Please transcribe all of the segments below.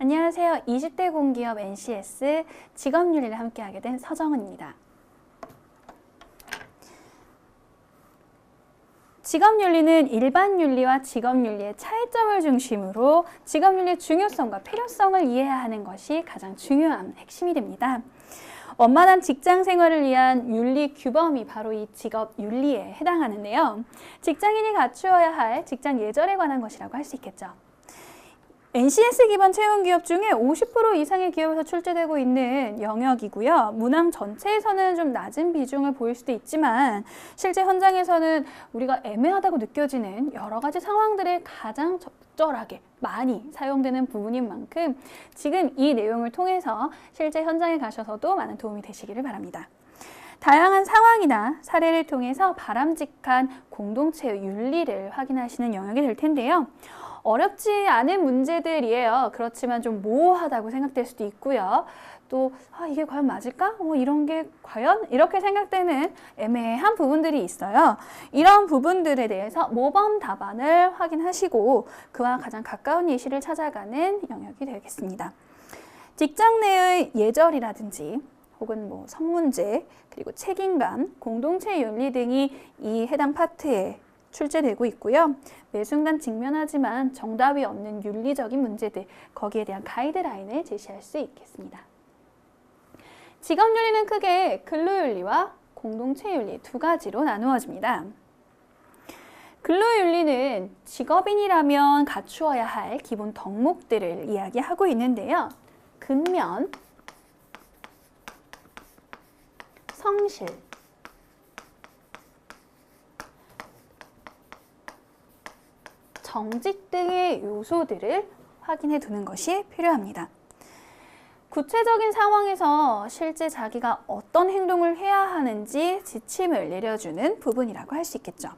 안녕하세요. 20대 공기업 NCS 직업윤리를 함께하게 된 서정은입니다. 직업윤리는 일반 윤리와 직업윤리의 차이점을 중심으로 직업윤리의 중요성과 필요성을 이해해야 하는 것이 가장 중요한 핵심이 됩니다. 원만한 직장 생활을 위한 윤리 규범이 바로 이 직업 윤리에 해당하는데요. 직장인이 갖추어야 할 직장 예절에 관한 것이라고 할 수 있겠죠. NCS 기반 채용 기업 중에 50% 이상의 기업에서 출제되고 있는 영역이고요. 문항 전체에서는 좀 낮은 비중을 보일 수도 있지만 실제 현장에서는 우리가 애매하다고 느껴지는 여러 가지 상황들에 가장 적절하게 많이 사용되는 부분인 만큼 지금 이 내용을 통해서 실제 현장에 가셔서도 많은 도움이 되시기를 바랍니다. 다양한 상황이나 사례를 통해서 바람직한 공동체 윤리를 확인하시는 영역이 될 텐데요. 어렵지 않은 문제들이에요. 그렇지만 좀 모호하다고 생각될 수도 있고요. 또 아, 이게 과연 맞을까? 어, 이런 게 과연? 이렇게 생각되는 애매한 부분들이 있어요. 이런 부분들에 대해서 모범 답안을 확인하시고 그와 가장 가까운 예시를 찾아가는 영역이 되겠습니다. 직장 내의 예절이라든지 혹은 뭐 성문제 그리고 책임감, 공동체 윤리 등이 이 해당 파트에 출제되고 있고요. 매 순간 직면하지만 정답이 없는 윤리적인 문제들, 거기에 대한 가이드라인을 제시할 수 있겠습니다. 직업윤리는 크게 근로윤리와 공동체윤리 두 가지로 나누어집니다. 근로윤리는 직업인이라면 갖추어야 할 기본 덕목들을 이야기하고 있는데요. 근면, 성실, 정직 등의 요소들을 확인해 두는 것이 필요합니다. 구체적인 상황에서 실제 자기가 어떤 행동을 해야 하는지 지침을 내려주는 부분이라고 할 수 있겠죠.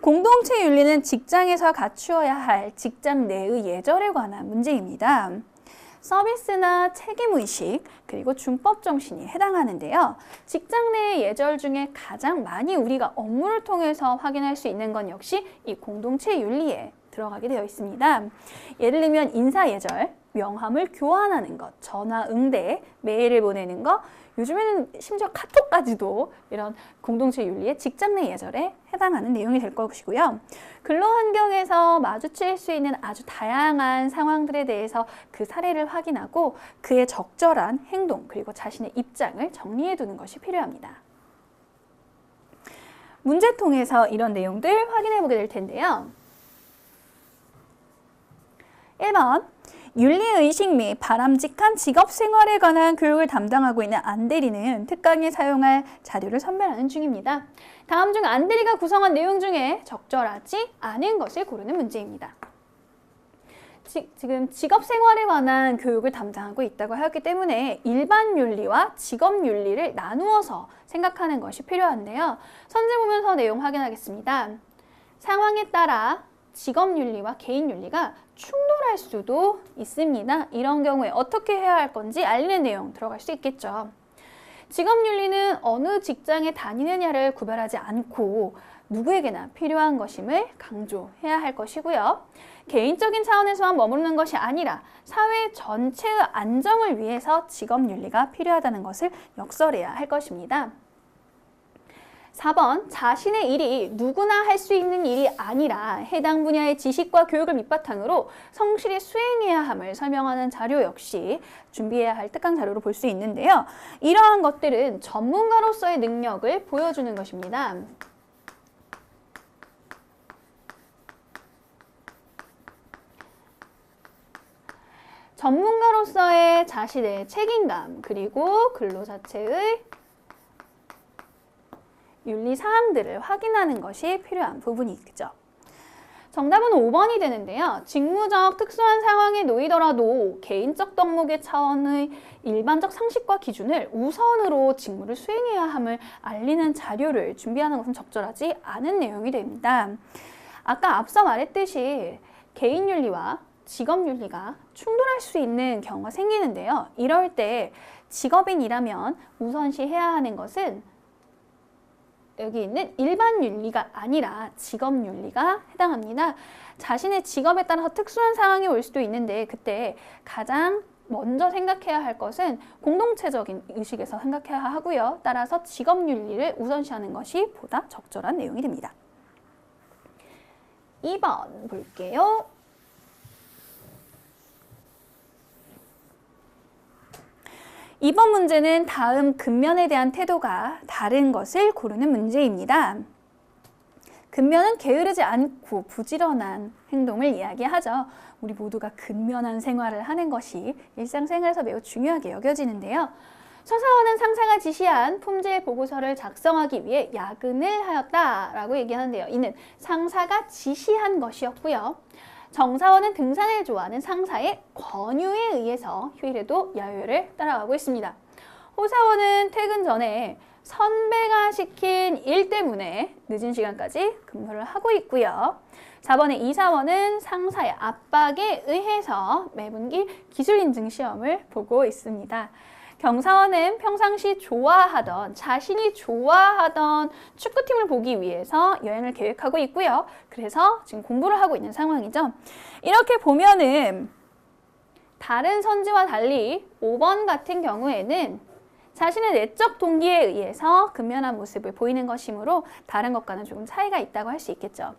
공동체 윤리는 직장에서 갖추어야 할 직장 내의 예절에 관한 문제입니다. 서비스나 책임의식, 그리고 준법 정신이 해당하는데요. 직장 내의 예절 중에 가장 많이 우리가 업무를 통해서 확인할 수 있는 건 역시 이 공동체 윤리에 들어가게 되어 있습니다. 예를 들면 인사 예절, 명함을 교환하는 것, 전화 응대, 메일을 보내는 것, 요즘에는 심지어 카톡까지도 이런 공동체 윤리의 직장 내 예절에 해당하는 내용이 될 것이고요. 근로 환경에서 마주칠 수 있는 아주 다양한 상황들에 대해서 그 사례를 확인하고 그의 적절한 행동 그리고 자신의 입장을 정리해 두는 것이 필요합니다. 문제통에서 이런 내용들 확인해 보게 될 텐데요. 1번 윤리의식 및 바람직한 직업생활에 관한 교육을 담당하고 있는 안대리는 특강에 사용할 자료를 선별하는 중입니다. 다음 중 안대리가 구성한 내용 중에 적절하지 않은 것을 고르는 문제입니다. 지, 지금 직업생활에 관한 교육을 담당하고 있다고 하였기 때문에 일반 윤리와 직업 윤리를 나누어서 생각하는 것이 필요한데요. 선제 보면서 내용 확인하겠습니다. 상황에 따라 직업 윤리와 개인 윤리가 충돌할 수도 있습니다. 이런 경우에 어떻게 해야 할 건지 알리는 내용 들어갈 수 있겠죠. 직업 윤리는 어느 직장에 다니느냐를 구별하지 않고 누구에게나 필요한 것임을 강조해야 할 것이고요. 개인적인 차원에서만 머무르는 것이 아니라 사회 전체의 안정을 위해서 직업 윤리가 필요하다는 것을 역설해야 할 것입니다. 4번 자신의 일이 누구나 할 수 있는 일이 아니라 해당 분야의 지식과 교육을 밑바탕으로 성실히 수행해야 함을 설명하는 자료 역시 준비해야 할 특강 자료로 볼 수 있는데요. 이러한 것들은 전문가로서의 능력을 보여주는 것입니다. 전문가로서의 자신의 책임감 그리고 근로 자체의 윤리 사항들을 확인하는 것이 필요한 부분이죠. 정답은 5번이 되는데요. 직무적 특수한 상황에 놓이더라도 개인적 덕목의 차원의 일반적 상식과 기준을 우선으로 직무를 수행해야 함을 알리는 자료를 준비하는 것은 적절하지 않은 내용이 됩니다. 아까 앞서 말했듯이 개인 윤리와 직업 윤리가 충돌할 수 있는 경우가 생기는데요. 이럴 때 직업인이라면 우선시 해야 하는 것은 여기 있는 일반 윤리가 아니라 직업 윤리가 해당합니다. 자신의 직업에 따라서 특수한 상황이 올 수도 있는데 그때 가장 먼저 생각해야 할 것은 공동체적인 의식에서 생각해야 하고요. 따라서 직업 윤리를 우선시하는 것이 보다 적절한 내용이 됩니다. 2번 볼게요. 이번 문제는 다음 근면에 대한 태도가 다른 것을 고르는 문제입니다. 근면은 게으르지 않고 부지런한 행동을 이야기하죠. 우리 모두가 근면한 생활을 하는 것이 일상생활에서 매우 중요하게 여겨지는데요. 서사원은 상사가 지시한 품질 보고서를 작성하기 위해 야근을 하였다라고 얘기하는데요. 이는 상사가 지시한 것이었고요. 정사원은 등산을 좋아하는 상사의 권유에 의해서 휴일에도 야유를 따라가고 있습니다. 호사원은 퇴근 전에 선배가 시킨 일 때문에 늦은 시간까지 근무를 하고 있고요. 4번의 이사원은 상사의 압박에 의해서 매분기 기술 인증 시험을 보고 있습니다. 경사원은 평상시 좋아하던 자신이 좋아하던 축구팀을 보기 위해서 여행을 계획하고 있고요. 그래서 지금 공부를 하고 있는 상황이죠. 이렇게 보면은 다른 선지와 달리 5번 같은 경우에는 자신의 내적 동기에 의해서 근면한 모습을 보이는 것이므로 다른 것과는 조금 차이가 있다고 할 수 있겠죠.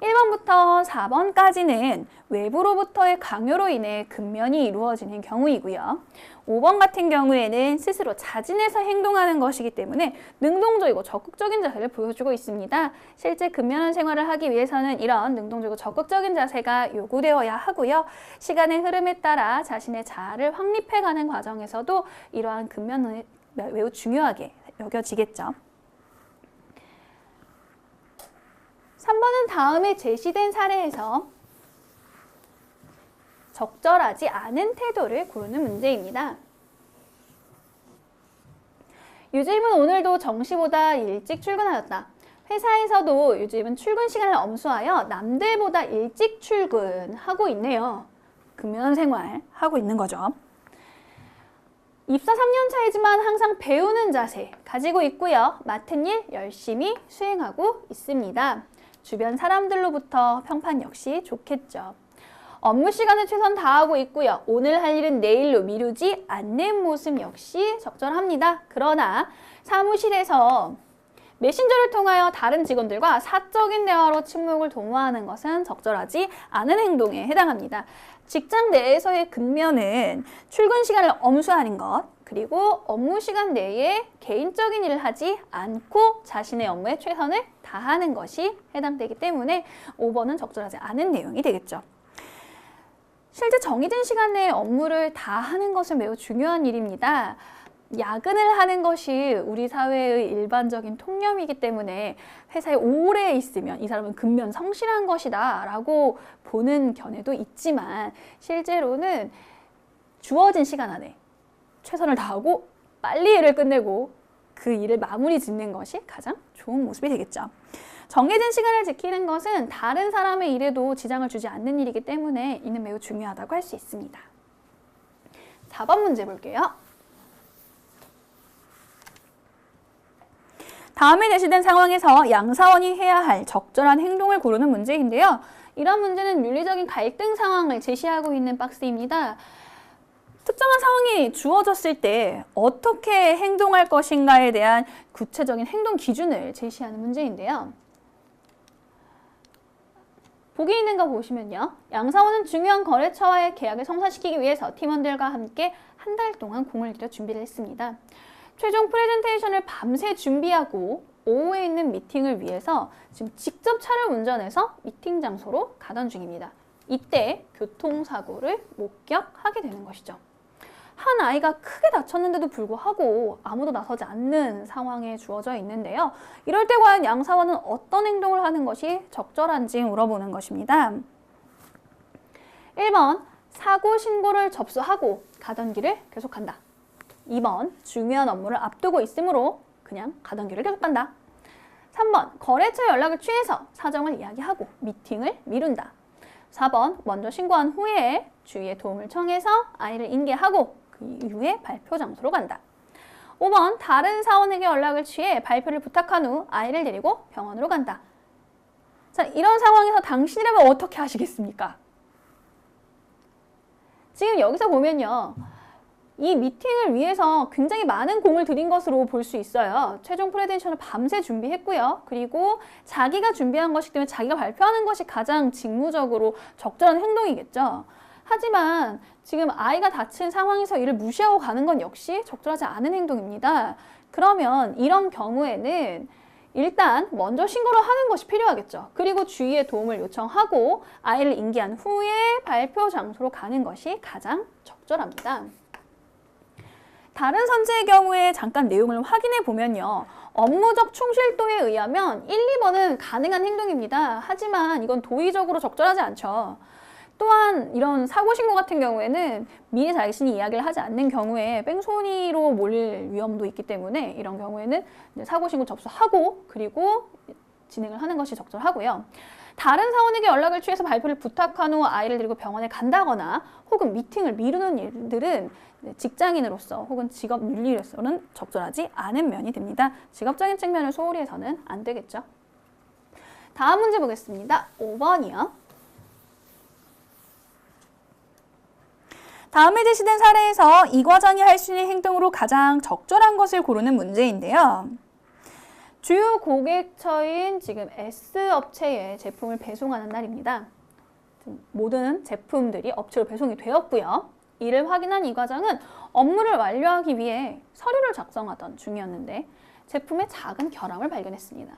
1번부터 4번까지는 외부로부터의 강요로 인해 근면이 이루어지는 경우이고요. 5번 같은 경우에는 스스로 자진해서 행동하는 것이기 때문에 능동적이고 적극적인 자세를 보여주고 있습니다. 실제 근면한 생활을 하기 위해서는 이런 능동적이고 적극적인 자세가 요구되어야 하고요. 시간의 흐름에 따라 자신의 자아를 확립해가는 과정에서도 이러한 근면은 매우 중요하게 여겨지겠죠. 3번은 다음에 제시된 사례에서 적절하지 않은 태도를 고르는 문제입니다. 유주임은 오늘도 정시보다 일찍 출근하였다. 회사에서도 유주임은 출근 시간을 엄수하여 남들보다 일찍 출근하고 있네요. 금연 생활 하고 있는 거죠. 입사 3년 차이지만 항상 배우는 자세 가지고 있고요. 맡은 일 열심히 수행하고 있습니다. 주변 사람들로부터 평판 역시 좋겠죠. 업무 시간을 최선 다하고 있고요. 오늘 할 일은 내일로 미루지 않는 모습 역시 적절합니다. 그러나 사무실에서 메신저를 통하여 다른 직원들과 사적인 대화로 침묵을 도모하는 것은 적절하지 않은 행동에 해당합니다. 직장 내에서의 근면은 출근 시간을 엄수하는 것, 그리고 업무 시간 내에 개인적인 일을 하지 않고 자신의 업무에 최선을 다하는 것이 해당되기 때문에 5번은 적절하지 않은 내용이 되겠죠. 실제 정해진 시간 내에 업무를 다 하는 것은 매우 중요한 일입니다. 야근을 하는 것이 우리 사회의 일반적인 통념이기 때문에 회사에 오래 있으면 이 사람은 근면 성실한 것이다 라고 보는 견해도 있지만 실제로는 주어진 시간 안에 최선을 다하고 빨리 일을 끝내고 그 일을 마무리 짓는 것이 가장 좋은 모습이 되겠죠. 정해진 시간을 지키는 것은 다른 사람의 일에도 지장을 주지 않는 일이기 때문에 이는 매우 중요하다고 할 수 있습니다. 4번 문제 볼게요. 다음에 제시된 상황에서 양사원이 해야 할 적절한 행동을 고르는 문제인데요. 이런 문제는 윤리적인 갈등 상황을 제시하고 있는 박스입니다. 특정한 상황이 주어졌을 때 어떻게 행동할 것인가에 대한 구체적인 행동 기준을 제시하는 문제인데요. 보기 있는 거 보시면요. 양사원은 중요한 거래처와의 계약을 성사시키기 위해서 팀원들과 함께 한 달 동안 공을 들여 준비를 했습니다. 최종 프레젠테이션을 밤새 준비하고 오후에 있는 미팅을 위해서 지금 직접 차를 운전해서 미팅 장소로 가던 중입니다. 이때 교통사고를 목격하게 되는 것이죠. 한 아이가 크게 다쳤는데도 불구하고 아무도 나서지 않는 상황에 주어져 있는데요. 이럴 때 과연 양사원은 어떤 행동을 하는 것이 적절한지 물어보는 것입니다. 1번 사고 신고를 접수하고 가던 길을 계속한다. 2번 중요한 업무를 앞두고 있으므로 그냥 가던 길을 계속 간다. 3번 거래처 연락을 취해서 사정을 이야기하고 미팅을 미룬다. 4번 먼저 신고한 후에 주위의 도움을 청해서 아이를 인계하고 그 이후에 발표 장소로 간다. 5번 다른 사원에게 연락을 취해 발표를 부탁한 후 아이를 데리고 병원으로 간다. 자, 이런 상황에서 당신이라면 어떻게 하시겠습니까? 지금 여기서 보면요. 이 미팅을 위해서 굉장히 많은 공을 들인 것으로 볼 수 있어요. 최종 프레젠테이션을 밤새 준비했고요. 그리고 자기가 준비한 것이기 때문에 자기가 발표하는 것이 가장 직무적으로 적절한 행동이겠죠. 하지만 지금 아이가 다친 상황에서 이를 무시하고 가는 건 역시 적절하지 않은 행동입니다. 그러면 이런 경우에는 일단 먼저 신고를 하는 것이 필요하겠죠. 그리고 주위의 도움을 요청하고 아이를 인계한 후에 발표 장소로 가는 것이 가장 적절합니다. 다른 선지의 경우에 잠깐 내용을 확인해 보면요. 업무적 충실도에 의하면 1, 2번은 가능한 행동입니다. 하지만 이건 도의적으로 적절하지 않죠. 또한 이런 사고 신고 같은 경우에는 미리 자신이 이야기를 하지 않는 경우에 뺑소니로 몰릴 위험도 있기 때문에 이런 경우에는 사고 신고 접수하고 그리고 진행을 하는 것이 적절하고요. 다른 사원에게 연락을 취해서 발표를 부탁한 후 아이를 데리고 병원에 간다거나 혹은 미팅을 미루는 일들은 직장인으로서 혹은 직업 윤리로서는 적절하지 않은 면이 됩니다. 직업적인 측면을 소홀히 해서는 안 되겠죠. 다음 문제 보겠습니다. 5번이요. 다음에 제시된 사례에서 이 과장이 할 수 있는 행동으로 가장 적절한 것을 고르는 문제인데요. 주요 고객처인 지금 S 업체에 제품을 배송하는 날입니다. 모든 제품들이 업체로 배송이 되었고요. 이를 확인한 이 과장은 업무를 완료하기 위해 서류를 작성하던 중이었는데 제품에 작은 결함을 발견했습니다.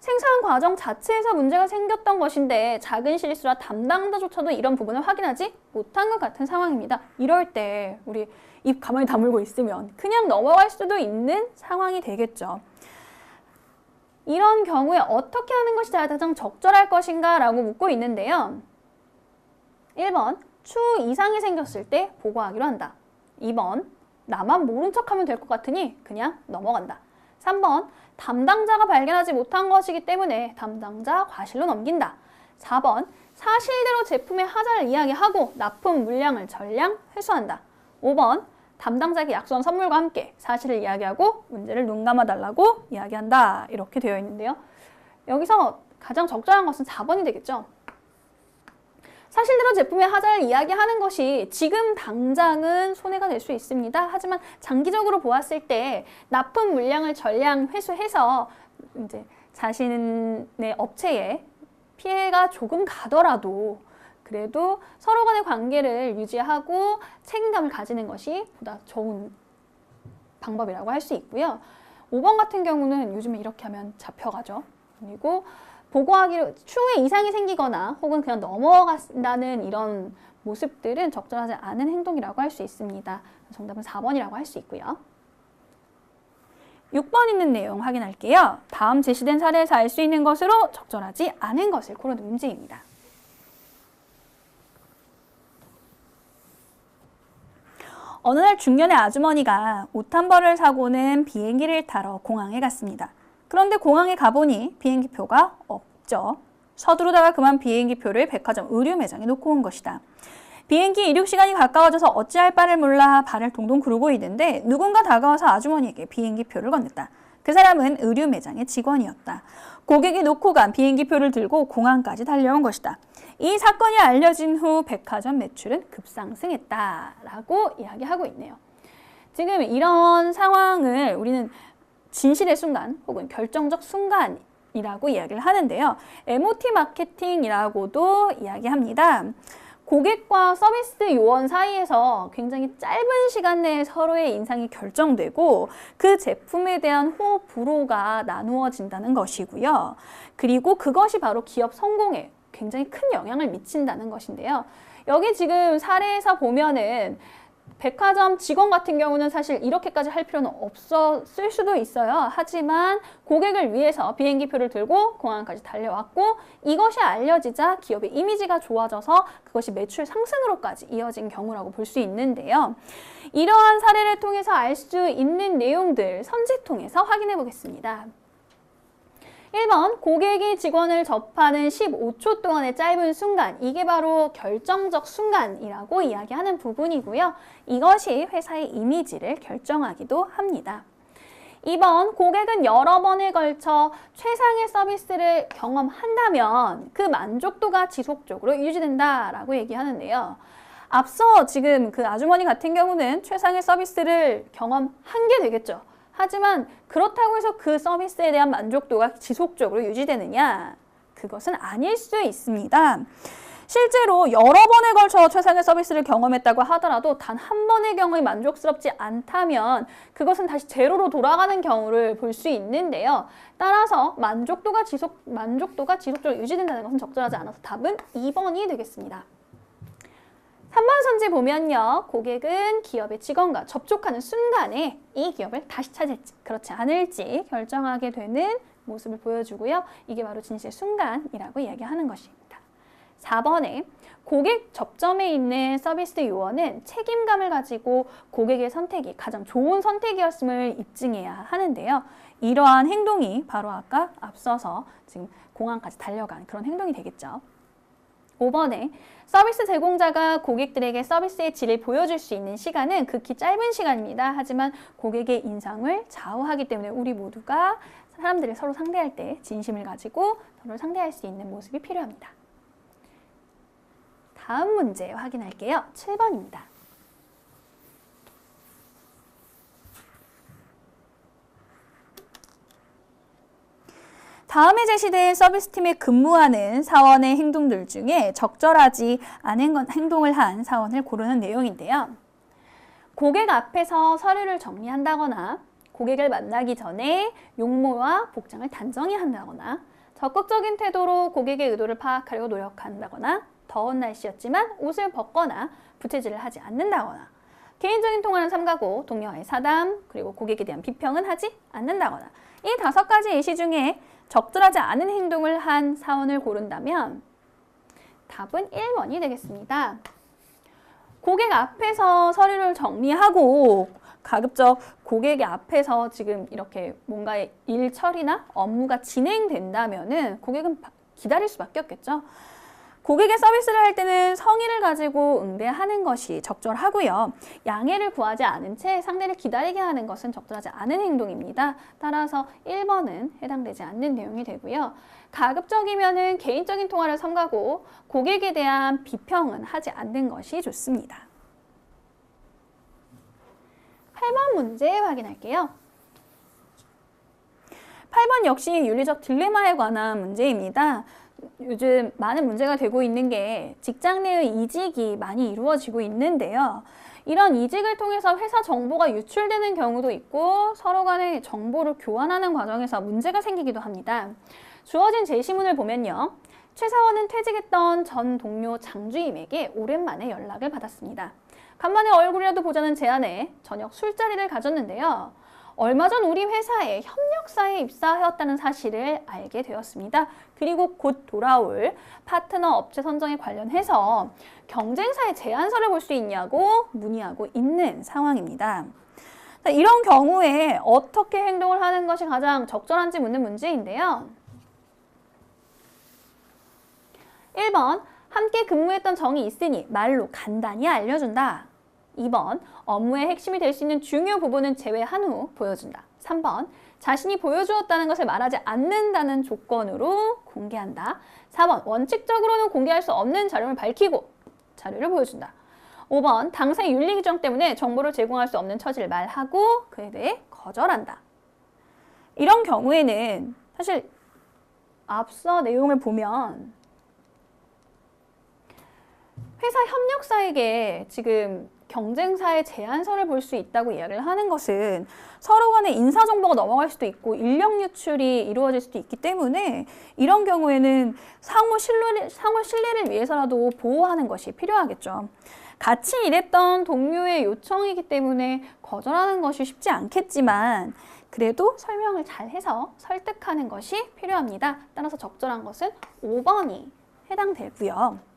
생산 과정 자체에서 문제가 생겼던 것인데 작은 실수라 담당자조차도 이런 부분을 확인하지 못한 것 같은 상황입니다. 이럴 때 우리 입 가만히 다물고 있으면 그냥 넘어갈 수도 있는 상황이 되겠죠. 이런 경우에 어떻게 하는 것이 가장 적절할 것인가 라고 묻고 있는데요. 1번, 추후 이상이 생겼을 때 보고하기로 한다. 2번, 나만 모른 척하면 될 것 같으니 그냥 넘어간다. 3번, 담당자가 발견하지 못한 것이기 때문에 담당자 과실로 넘긴다. 4번, 사실대로 제품의 하자를 이야기하고 납품 물량을 전량 회수한다. 5번, 담당자에게 약속한 선물과 함께 사실을 이야기하고 문제를 눈 감아 달라고 이야기한다. 이렇게 되어 있는데요. 여기서 가장 적절한 것은 4번이 되겠죠. 사실대로 제품의 하자를 이야기하는 것이 지금 당장은 손해가 될 수 있습니다. 하지만 장기적으로 보았을 때 납품 물량을 전량 회수해서 이제 자신의 업체에 피해가 조금 가더라도 그래도 서로 간의 관계를 유지하고 책임감을 가지는 것이 보다 좋은 방법이라고 할 수 있고요. 5번 같은 경우는 요즘에 이렇게 하면 잡혀가죠. 그리고 보고하기로 추후에 이상이 생기거나 혹은 그냥 넘어간다는 이런 모습들은 적절하지 않은 행동이라고 할 수 있습니다. 정답은 4번이라고 할 수 있고요. 6번 있는 내용 확인할게요. 다음 제시된 사례에서 알 수 있는 것으로 적절하지 않은 것을 고르는 문제입니다. 어느 날 중년의 아주머니가 옷 한 벌을 사고는 비행기를 타러 공항에 갔습니다. 그런데 공항에 가보니 비행기표가 없죠. 서두르다가 그만 비행기표를 백화점 의류 매장에 놓고 온 것이다. 비행기 이륙 시간이 가까워져서 어찌할 바를 몰라 발을 동동 구르고 있는데 누군가 다가와서 아주머니에게 비행기표를 건넸다. 그 사람은 의류 매장의 직원이었다. 고객이 놓고 간 비행기표를 들고 공항까지 달려온 것이다. 이 사건이 알려진 후 백화점 매출은 급상승했다라고 이야기하고 있네요. 지금 이런 상황을 우리는 진실의 순간 혹은 결정적 순간 이라고 이야기를 하는데요. MOT 마케팅이라고도 이야기합니다. 고객과 서비스 요원 사이에서 굉장히 짧은 시간 내에 서로의 인상이 결정되고 그 제품에 대한 호흡 불호가 나누어진다는 것이고요. 그리고 그것이 바로 기업 성공에 굉장히 큰 영향을 미친다는 것인데요. 여기 지금 사례에서 보면은 백화점 직원 같은 경우는 사실 이렇게까지 할 필요는 없었을 수도 있어요. 하지만 고객을 위해서 비행기표를 들고 공항까지 달려왔고 이것이 알려지자 기업의 이미지가 좋아져서 그것이 매출 상승으로까지 이어진 경우라고 볼 수 있는데요. 이러한 사례를 통해서 알 수 있는 내용들 선지 통해서 확인해 보겠습니다. 1번 고객이 직원을 접하는 15초 동안의 짧은 순간 이게 바로 결정적 순간이라고 이야기하는 부분이고요. 이것이 회사의 이미지를 결정하기도 합니다. 2번 고객은 여러 번에 걸쳐 최상의 서비스를 경험한다면 그 만족도가 지속적으로 유지된다라고 얘기하는데요. 앞서 지금 그 아주머니 같은 경우는 최상의 서비스를 경험한 게 되겠죠. 하지만 그렇다고 해서 그 서비스에 대한 만족도가 지속적으로 유지되느냐? 그것은 아닐 수 있습니다. 실제로 여러 번에 걸쳐 최상의 서비스를 경험했다고 하더라도 단 한 번의 경험이 만족스럽지 않다면 그것은 다시 제로로 돌아가는 경우를 볼 수 있는데요. 따라서 만족도가 지속 만족도가 지속적으로 유지된다는 것은 적절하지 않아서 답은 2번이 되겠습니다. 3번 선지 보면요. 고객은 기업의 직원과 접촉하는 순간에 이 기업을 다시 찾을지 그렇지 않을지 결정하게 되는 모습을 보여주고요. 이게 바로 진실 순간이라고 이야기하는 것입니다. 4번에 고객 접점에 있는 서비스 요원은 책임감을 가지고 고객의 선택이 가장 좋은 선택이었음을 입증해야 하는데요. 이러한 행동이 바로 아까 앞서서 지금 공항까지 달려간 그런 행동이 되겠죠. 5번에 서비스 제공자가 고객들에게 서비스의 질을 보여줄 수 있는 시간은 극히 짧은 시간입니다. 하지만 고객의 인상을 좌우하기 때문에 우리 모두가 사람들을 서로 상대할 때 진심을 가지고 서로 상대할 수 있는 모습이 필요합니다. 다음 문제 확인할게요. 7번입니다. 다음에 제시된 서비스팀에 근무하는 사원의 행동들 중에 적절하지 않은 건- 행동을 한 사원을 고르는 내용인데요. 고객 앞에서 서류를 정리한다거나 고객을 만나기 전에 용모와 복장을 단정히 한다거나 적극적인 태도로 고객의 의도를 파악하려고 노력한다거나 더운 날씨였지만 옷을 벗거나 부채질을 하지 않는다거나 개인적인 통화는 삼가고 동료와의 사담 그리고 고객에 대한 비평은 하지 않는다거나 이 다섯 가지 예시 중에 적절하지 않은 행동을 한 사원을 고른다면 답은 1번이 되겠습니다. 고객 앞에서 서류를 정리하고 가급적 고객의 앞에서 지금 이렇게 뭔가의 일 처리나 업무가 진행된다면 은 고객은 바- 기다릴 수밖에 없겠죠. 고객의 서비스를 할 때는 성의를 가지고 응대하는 것이 적절하고요. 양해를 구하지 않은 채 상대를 기다리게 하는 것은 적절하지 않은 행동입니다. 따라서 1번은 해당되지 않는 내용이 되고요. 가급적이면은 개인적인 통화를 삼가고 고객에 대한 비평은 하지 않는 것이 좋습니다. 8번 문제 확인할게요. 8번 역시 윤리적 딜레마에 관한 문제입니다. 요즘 많은 문제가 되고 있는 게 직장 내의 이직이 많이 이루어지고 있는데요. 이런 이직을 통해서 회사 정보가 유출되는 경우도 있고 서로 간의 정보를 교환하는 과정에서 문제가 생기기도 합니다. 주어진 제시문을 보면요. 최 사원은 퇴직했던 전 동료 장주임에게 오랜만에 연락을 받았습니다. 간만에 얼굴이라도 보자는 제안에 저녁 술자리를 가졌는데요. 얼마 전 우리 회사에 협력사에 입사하였다는 사실을 알게 되었습니다. 그리고 곧 돌아올 파트너 업체 선정에 관련해서 경쟁사의 제안서를 볼 수 있냐고 문의하고 있는 상황입니다. 자, 이런 경우에 어떻게 행동을 하는 것이 가장 적절한지 묻는 문제인데요. 1번 함께 근무했던 정이 있으니 말로 간단히 알려준다. 2번 업무의 핵심이 될 수 있는 중요 부분은 제외한 후 보여준다. 3번 자신이 보여주었다는 것을 말하지 않는다는 조건으로 공개한다. 4번 원칙적으로는 공개할 수 없는 자료를 밝히고 자료를 보여준다. 5번 당사의 윤리 규정 때문에 정보를 제공할 수 없는 처지를 말하고 그에 대해 거절한다. 이런 경우에는 사실 앞서 내용을 보면 회사 협력사에게 지금 경쟁사의 제안서를 볼 수 있다고 이야기를 하는 것은 서로 간에 인사 정보가 넘어갈 수도 있고 인력 유출이 이루어질 수도 있기 때문에 이런 경우에는 상호 신뢰를, 상호 신뢰를 위해서라도 보호하는 것이 필요하겠죠. 같이 일했던 동료의 요청이기 때문에 거절하는 것이 쉽지 않겠지만 그래도 설명을 잘 해서 설득하는 것이 필요합니다. 따라서 적절한 것은 5번이 해당되고요.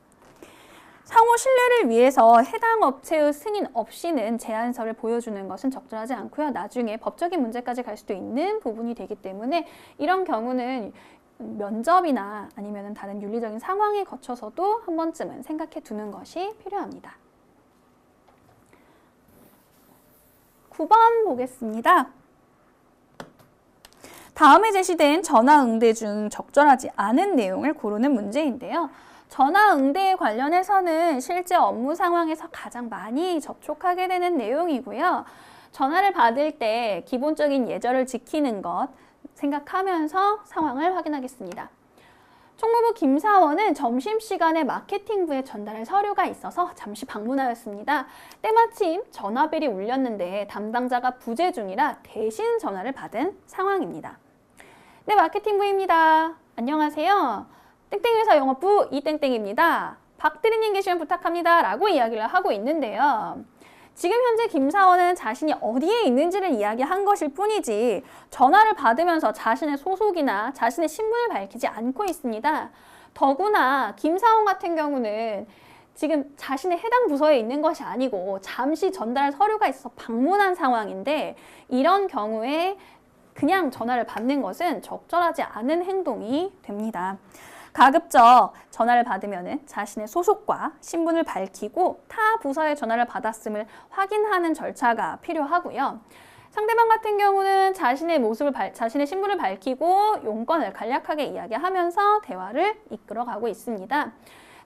상호 신뢰를 위해서 해당 업체의 승인 없이는 제안서를 보여주는 것은 적절하지 않고요. 나중에 법적인 문제까지 갈 수도 있는 부분이 되기 때문에 이런 경우는 면접이나 아니면 다른 윤리적인 상황에 거쳐서도 한 번쯤은 생각해 두는 것이 필요합니다. 9번 보겠습니다. 다음에 제시된 전화 응대 중 적절하지 않은 내용을 고르는 문제인데요. 전화 응대에 관련해서는 실제 업무 상황에서 가장 많이 접촉하게 되는 내용이고요. 전화를 받을 때 기본적인 예절을 지키는 것 생각하면서 상황을 확인하겠습니다. 총무부 김사원은 점심시간에 마케팅부에 전달할 서류가 있어서 잠시 방문하였습니다. 때마침 전화벨이 울렸는데 담당자가 부재 중이라 대신 전화를 받은 상황입니다. 네, 마케팅부입니다. 안녕하세요. 땡땡회사 영업부 이땡땡입니다. 박대리님 계시면 부탁합니다. 라고 이야기를 하고 있는데요. 지금 현재 김사원은 자신이 어디에 있는지를 이야기한 것일 뿐이지 전화를 받으면서 자신의 소속이나 자신의 신분을 밝히지 않고 있습니다. 더구나 김사원 같은 경우는 지금 자신의 해당 부서에 있는 것이 아니고 잠시 전달 서류가 있어서 방문한 상황인데 이런 경우에 그냥 전화를 받는 것은 적절하지 않은 행동이 됩니다. 가급적 전화를 받으면 자신의 소속과 신분을 밝히고 타 부서의 전화를 받았음을 확인하는 절차가 필요하고요. 상대방 같은 경우는 자신의 모습을 발, 자신의 신분을 밝히고 용건을 간략하게 이야기하면서 대화를 이끌어가고 있습니다.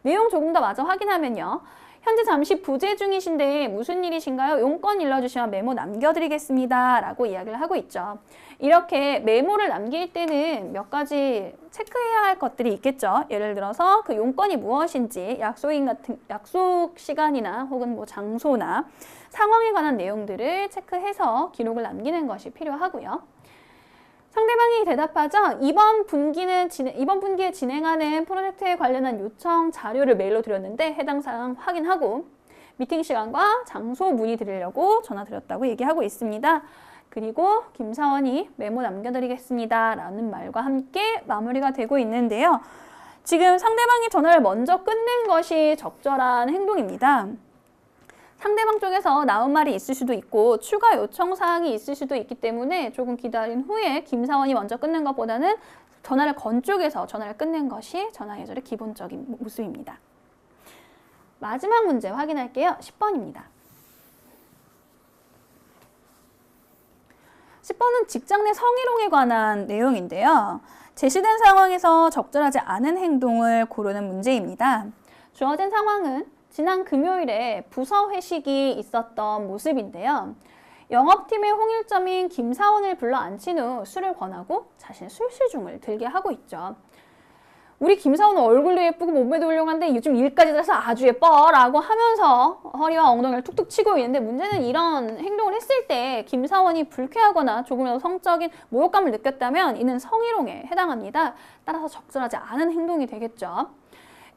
내용 조금 더 마저 확인하면요. 현재 잠시 부재 중이신데 무슨 일이신가요? 용건 일러주시면 메모 남겨드리겠습니다. 라고 이야기를 하고 있죠. 이렇게 메모를 남길 때는 몇 가지 체크해야 할 것들이 있겠죠. 예를 들어서 그 용건이 무엇인지 약속인 같은 약속 시간이나 혹은 뭐 장소나 상황에 관한 내용들을 체크해서 기록을 남기는 것이 필요하고요. 상대방이 대답하자 이번 분기는 진행, 이번 분기에 진행하는 프로젝트에 관련한 요청 자료를 메일로 드렸는데 해당 사항 확인하고 미팅 시간과 장소 문의 드리려고 전화 드렸다고 얘기하고 있습니다. 그리고 김사원이 메모 남겨드리겠습니다. 라는 말과 함께 마무리가 되고 있는데요. 지금 상대방이 전화를 먼저 끊는 것이 적절한 행동입니다. 상대방 쪽에서 나온 말이 있을 수도 있고 추가 요청 사항이 있을 수도 있기 때문에 조금 기다린 후에 김사원이 먼저 끊는 것보다는 전화를 건 쪽에서 전화를 끊는 것이 전화 예절의 기본적인 모습입니다. 마지막 문제 확인할게요. 10번입니다. 10번은 직장 내 성희롱에 관한 내용인데요. 제시된 상황에서 적절하지 않은 행동을 고르는 문제입니다. 주어진 상황은 지난 금요일에 부서 회식이 있었던 모습인데요. 영업팀의 홍일점인 김사원을 불러 앉힌 후 술을 권하고 자신의 술시중을 들게 하고 있죠. 우리 김사원은 얼굴도 예쁘고 몸매도 훌륭한데 요즘 일까지 돼서 아주 예뻐 라고 하면서 허리와 엉덩이를 툭툭 치고 있는데 문제는 이런 행동을 했을 때 김사원이 불쾌하거나 조금이라도 성적인 모욕감을 느꼈다면 이는 성희롱에 해당합니다. 따라서 적절하지 않은 행동이 되겠죠.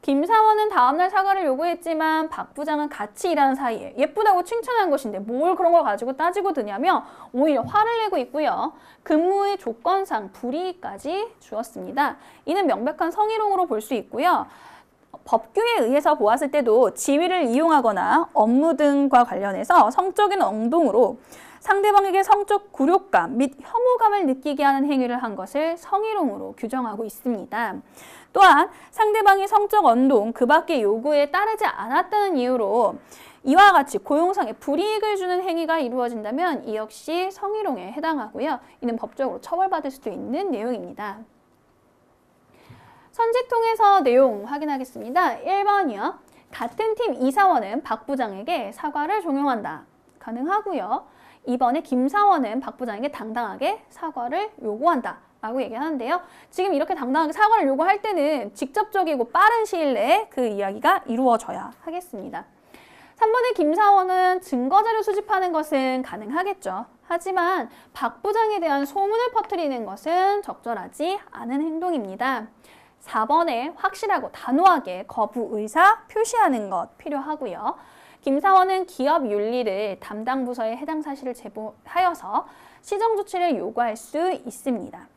김 사원은 다음날 사과를 요구했지만 박 부장은 같이 일하는 사이에 예쁘다고 칭찬한 것인데 뭘 그런 걸 가지고 따지고 드냐며 오히려 화를 내고 있고요. 근무의 조건상 불이익까지 주었습니다. 이는 명백한 성희롱으로 볼 수 있고요. 법규에 의해서 보았을 때도 지위를 이용하거나 업무 등과 관련해서 성적인 엉동으로 상대방에게 성적 굴욕감 및 혐오감을 느끼게 하는 행위를 한 것을 성희롱으로 규정하고 있습니다. 또한 상대방이 성적 언동 그 밖의 요구에 따르지 않았다는 이유로 이와 같이 고용상의 불이익을 주는 행위가 이루어진다면 이 역시 성희롱에 해당하고요. 이는 법적으로 처벌받을 수도 있는 내용입니다. 선지통에서 내용 확인하겠습니다. 1번이요. 같은 팀 이사원은 박 부장에게 사과를 종용한다. 가능하고요. 2번에 김 사원은 박 부장에게 당당하게 사과를 요구한다. 라고 얘기하는데요. 지금 이렇게 당당하게 사과를 요구할 때는 직접적이고 빠른 시일 내에 그 이야기가 이루어져야 하겠습니다. 3번의 김사원은 증거자료 수집하는 것은 가능하겠죠. 하지만 박 부장에 대한 소문을 퍼뜨리는 것은 적절하지 않은 행동입니다. 4번에 확실하고 단호하게 거부 의사 표시하는 것 필요하고요. 김사원은 기업 윤리를 담당 부서에 해당 사실을 제보하여서 시정 조치를 요구할 수 있습니다.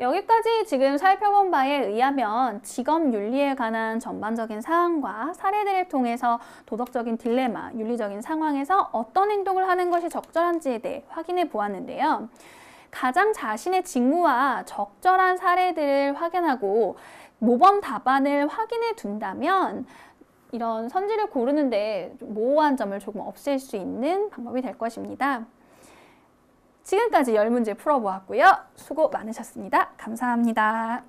여기까지 지금 살펴본 바에 의하면 직업 윤리에 관한 전반적인 사항과 사례들을 통해서 도덕적인 딜레마, 윤리적인 상황에서 어떤 행동을 하는 것이 적절한지에 대해 확인해 보았는데요. 가장 자신의 직무와 적절한 사례들을 확인하고 모범 답안을 확인해 둔다면 이런 선지를 고르는데 좀 모호한 점을 조금 없앨 수 있는 방법이 될 것입니다. 지금까지 열 문제 풀어보았고요. 수고 많으셨습니다. 감사합니다.